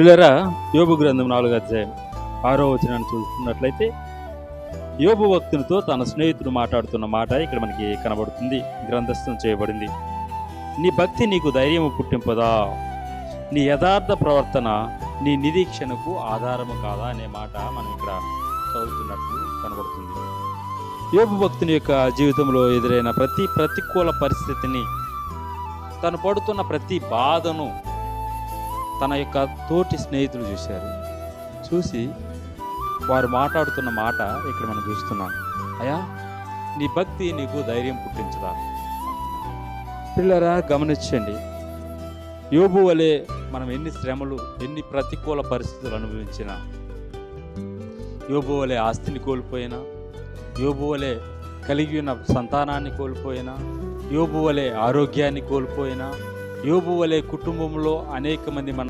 పిల్లరా యోబు గ్రంథం నాలుగు అధ్యాయం ఆరో వచనాన్ని చూస్తున్నట్లయితే యోబు భక్తునితో తన స్నేహితుడు మాట్లాడుతున్న మాట ఇక్కడ మనకి కనబడుతుంది గ్రంథస్థం చేయబడింది. నీ భక్తి నీకు ధైర్యము పుట్టింపదా? నీ యథార్థ ప్రవర్తన నీ నిరీక్షణకు ఆధారము కాదా? అనే మాట మనం ఇక్కడ చదువుతున్నట్లు కనబడుతుంది. యోబు భక్తుని యొక్క జీవితంలో ఎదురైన ప్రతి ప్రతికూల పరిస్థితిని తను పడుతున్న ప్రతి బాధను తన యొక్క తోటి స్నేహితులు చూశారు. చూసి వారు మాట్లాడుతున్న మాట ఇక్కడ మనం చూస్తున్నాం. అయ్యా నీ భక్తి నీకు ధైర్యం పుట్టించదా? పిల్లరా గమనించండి. యోబు వలె మనం ఎన్ని శ్రమలు ఎన్ని ప్రతికూల పరిస్థితులు అనుభవించినా యోబు వలె ఆస్తిని కోల్పోయినా యోబు వలె కలిగి ఉన్న సంతానాన్ని కోల్పోయినా యోబు వలె ఆరోగ్యాన్ని కోల్పోయినా యోబు వలె కుటుంబంలో అనేక మంది మన